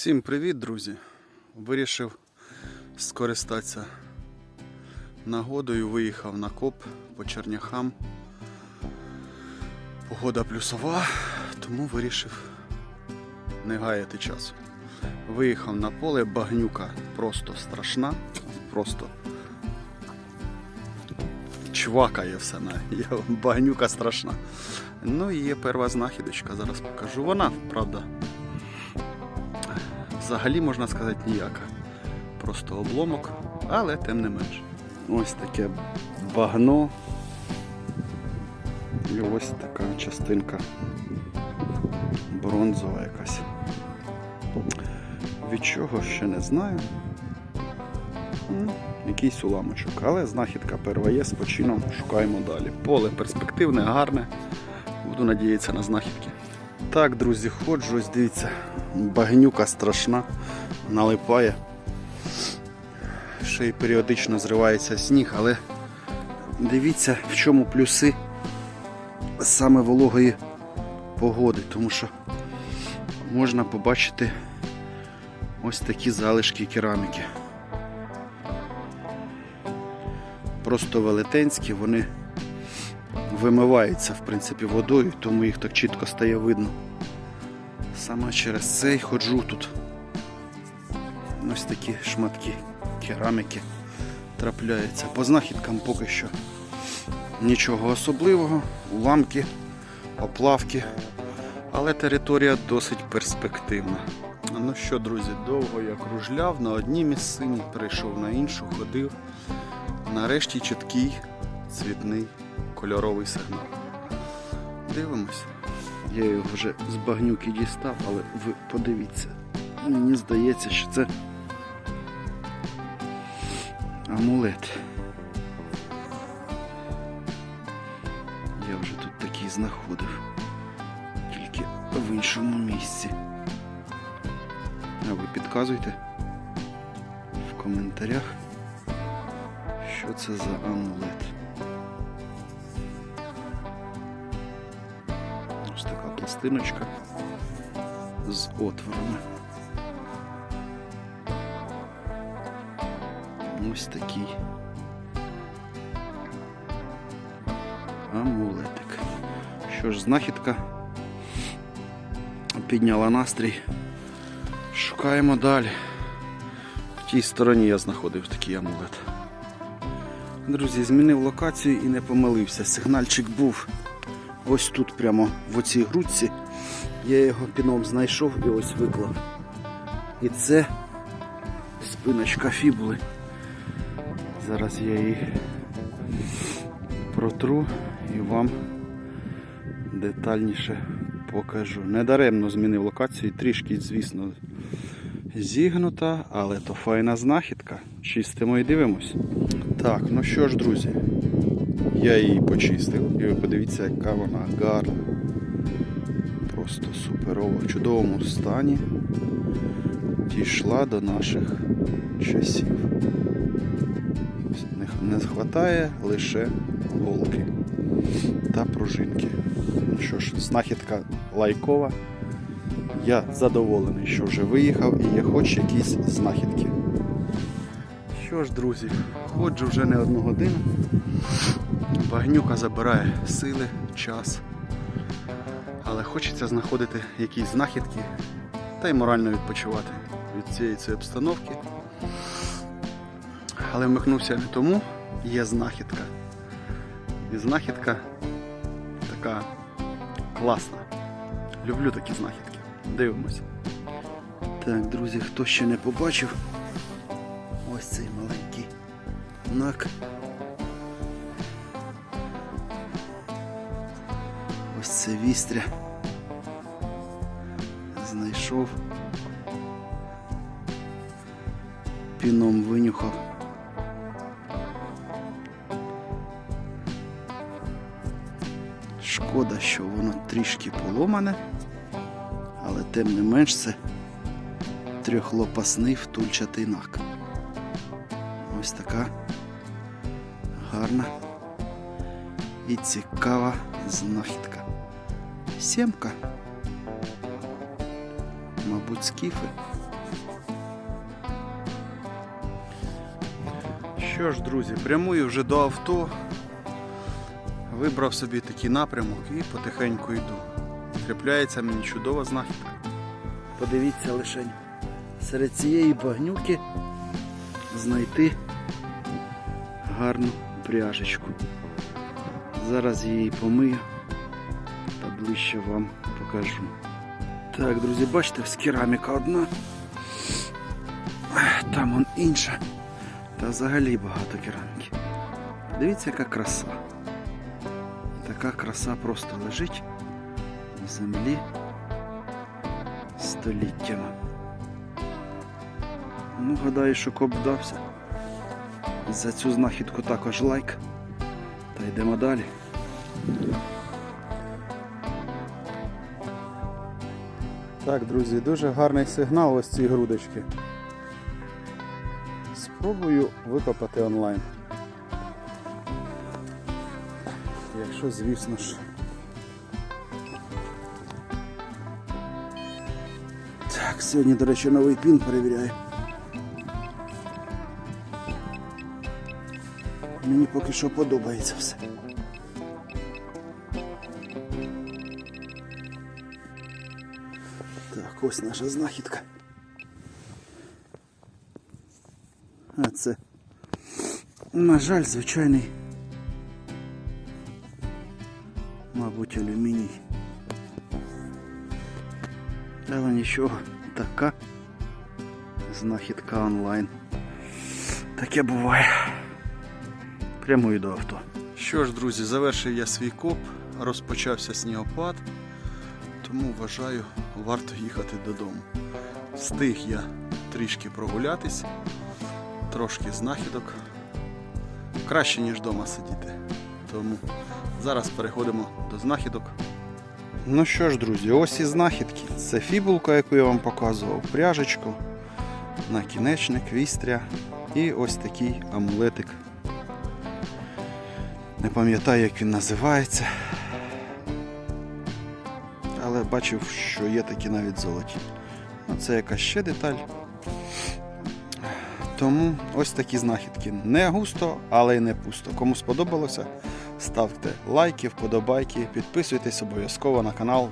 Всім привіт, друзі! Вирішив скористатися нагодою, виїхав на коп по черняхам. Погода плюсова, тому вирішив не гаяти часу. Виїхав на поле, багнюка просто страшна, просто чвакає все на багнюка страшна. Ну і є перша знахідочка, зараз покажу. Вона, правда, взагалі можна сказати ніяка. Просто обломок, але тим не менш. Ось таке багно. І ось така частинка бронзова якась. Від чого ще не знаю. Якийсь уламочок, але знахідка перва є з почином, шукаємо далі. Поле перспективне, гарне. Буду надіятися на знахідки. Так, друзі, ходжу, ось дивіться, багнюка страшна, налипає. Ще й періодично зривається сніг, але дивіться, в чому плюси саме вологої погоди, тому що можна побачити ось такі залишки кераміки. Просто велетенські, вони вимиваються в принципі водою, тому їх так чітко стає видно. Саме через це й ходжу тут. Ось такі шматки кераміки трапляються. По знахідкам поки що нічого особливого, уламки, оплавки, але територія досить перспективна. Ну що, друзі, довго я кружляв на одній місцині, перейшов на іншу, ходив. Нарешті чіткий цвітний кольоровий сигнал. Дивимось. Я його вже з багнюки дістав, але ви подивіться. Мені здається, що це амулет. Я вже тут такий знаходив. Тільки в іншому місці. А ви підказуйте в коментарях, що це за амулет. Пластиночка з отворами. Ось такий амулетик. Що ж, знахідка підняла настрій. Шукаємо далі. В тій стороні я знаходив такий амулет. Друзі, змінив локацію і не помилився. Сигнальчик був ось тут, прямо в оцій грудці. Я його піном знайшов і ось виклав. І це спиночка фібули. Зараз я її протру і вам детальніше покажу. Недаремно змінив локацію, трішки, звісно, зігнута, але то файна знахідка. Чистимо і дивимось. Так, ну що ж, друзі, я її почистив. І ви подивіться, яка вона гарна. Просто суперова, в чудовому стані. Дійшла до наших часів. Не- схватає лише голки та пружинки. Ну що ж, знахідка лайкова. Я задоволений, що вже виїхав і є хоч якісь знахідки. Що ж, друзі, ходжу вже не одну годину. Багнюка забирає сили, час. Але хочеться знаходити якісь знахідки та й морально відпочивати від цієї цієї обстановки. Але вмикнувся не тому, є знахідка. І знахідка така класна. Люблю такі знахідки. Дивимося. Так, друзі, хто ще не побачив, ось цей маленький нак. Ось це вістря. Знайшов. Піном винюхав. Шкода, що воно трішки поломане, але тим не менш це трьохлопасний втульчатий нак. Ось така гарна і цікава знахідка сімка. Мабуть, скіфи. Що ж, друзі, прямую вже до авто, вибрав собі такий напрямок і потихеньку йду. Трапляється мені чудова знахідка. Подивіться лише серед цієї багнюки знайти гарну пряжечку. Зараз її помию та ближче вам покажу. Так, друзі, бачите, кераміка одна. Там он інша. Та взагалі багато кераміки. Дивіться, яка краса. Така краса просто лежить на землі століттями. Ну, гадаю, що коп вдався. За цю знахідку також лайк. Та йдемо далі. Так, друзі, дуже гарний сигнал ось ці грудочки. Спробую викопати онлайн. Якщо, звісно ж. Так, сьогодні, до речі, новий пін перевіряю. Мені поки що подобається все. Ось наша знахідка. А це, на жаль, звичайний, мабуть, алюміній. Але нічого, така знахідка онлайн. Таке буває. Прямую до авто. Що ж, друзі, завершив я свій коп, розпочався снігопад, тому вважаю, варто їхати додому. Встиг я трішки прогулятись, трошки знахідок. Краще, ніж вдома сидіти. Тому зараз переходимо до знахідок. Ну що ж, друзі, ось і знахідки. Це фібулка, яку я вам показував, пряжечку, накінечник, вістря і ось такий амулетик. Не пам'ятаю, як він називається. Бачив, що є такі навіть золоті. Ну, це якась ще деталь. Тому ось такі знахідки. Не густо, але й не пусто. Кому сподобалося, ставте лайки, вподобайки, підписуйтесь обов'язково на канал.